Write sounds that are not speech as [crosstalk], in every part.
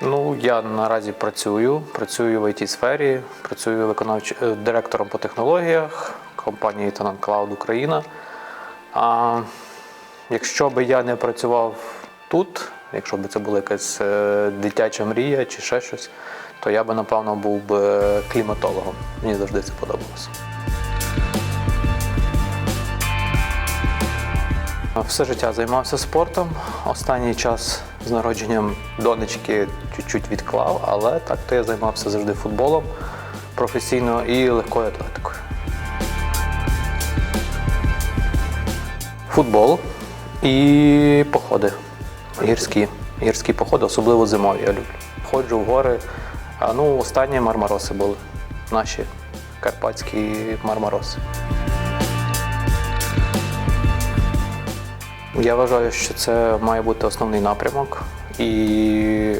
Ну, я наразі працюю. Працюю в it сфері працюю виконавч... е, директором по технологіях компанії Tenant Cloud Україна. А якщо би я не працював тут, якщо б це була якась е, дитяча мрія чи ще щось, то я би, напевно, був би кліматологом. Мені завжди це подобалося. Все життя займався спортом. Останній час з народженням донечки чуть-чуть відклав, але так то я займався завжди футболом професійно і легкою атлетикою. Футбол і походи. Гірські. Гірські походи, особливо зимові я люблю. Ходжу в гори. А ну, останні мармароси були. Наші карпатські мармароси. Я вважаю, що це має бути основний напрямок. І,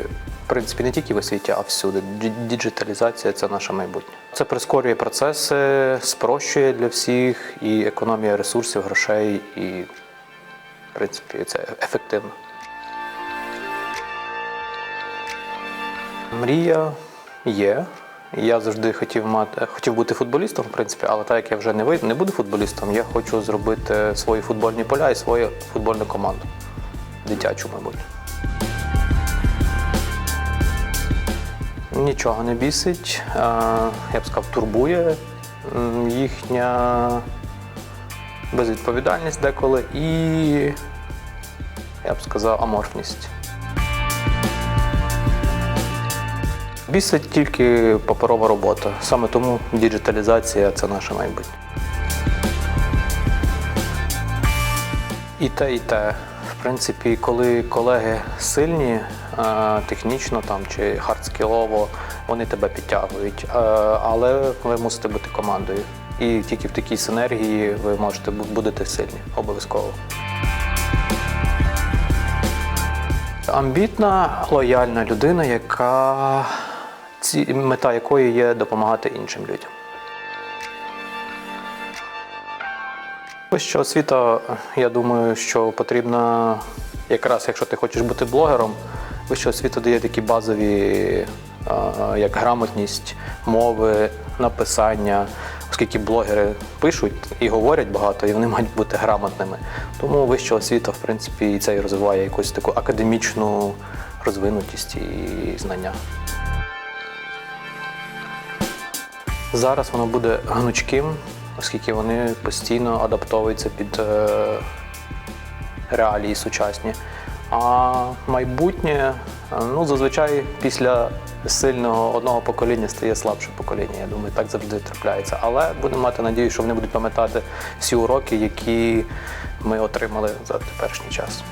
в принципі, не тільки в освіті, а всюди. Діджиталізація це наше майбутнє. Це прискорює процеси, спрощує для всіх і економія ресурсів, грошей, і, в принципі, це ефективно. Мрія є. Я завжди хотів мати хотів бути футболістом, в принципі, але так як я вже не вийду, не буду футболістом, я хочу зробити свої футбольні поля і свою футбольну команду. Дитячу, мабуть. Нічого не бісить. Я б сказав, турбує їхня безвідповідальність деколи і, я б сказав, аморфність. Бісить тільки паперова робота. Саме тому діджиталізація це наше майбутнє. І те, і те. В принципі, коли колеги сильні е, технічно там чи хардскілово, вони тебе підтягують. Е, Але ви мусите бути командою. І тільки в такій синергії ви можете бу- будете сильні, обов'язково. Амбітна, лояльна людина, яка мета якої є допомагати іншим людям. Вища освіта, я думаю, що потрібна якраз, якщо ти хочеш бути блогером, вища освіта дає такі базові, як грамотність, мови, написання, оскільки блогери пишуть і говорять багато, і вони мають бути грамотними. Тому вища освіта, в принципі, і це і розвиває якусь таку академічну розвинутість і знання. Зараз воно буде гнучким, оскільки вони постійно адаптовуються під е, реалії сучасні. А майбутнє, е, ну, зазвичай після сильного одного покоління стає слабше покоління. Я думаю, так завжди трапляється. Але будемо мати надію, що вони будуть пам'ятати всі уроки, які ми отримали за теперішній час.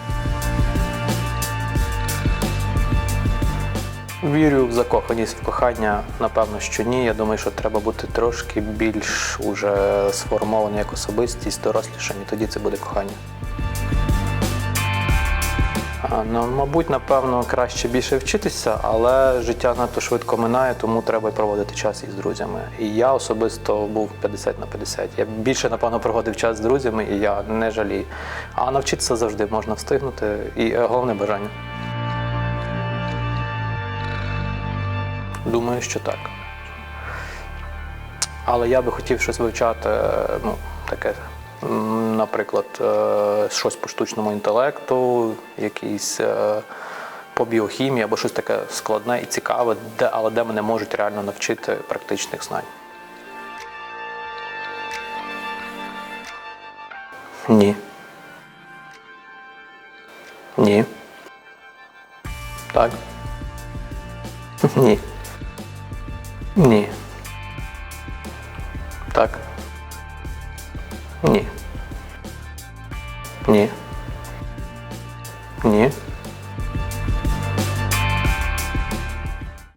Вірю в закоханість в кохання, напевно, що ні. Я думаю, що треба бути трошки більш уже сформований як особистість, дорослішим, і тоді це буде кохання. Ну, мабуть, напевно, краще більше вчитися, але життя надто швидко минає, тому треба проводити час із друзями. І я особисто був 50 на 50. Я більше, напевно, проводив час з друзями, і я не жалію. А навчитися завжди можна встигнути, і е, головне бажання. Думаю, що так. Але я би хотів щось вивчати, ну, таке, наприклад, е, щось по штучному інтелекту, якісь е, по біохімії або щось таке складне і цікаве, де, але де мене можуть реально навчити практичних знань. Ні. Ні. Так. [laughs] Ні. Ні. Так. Ні. Ні. Ні.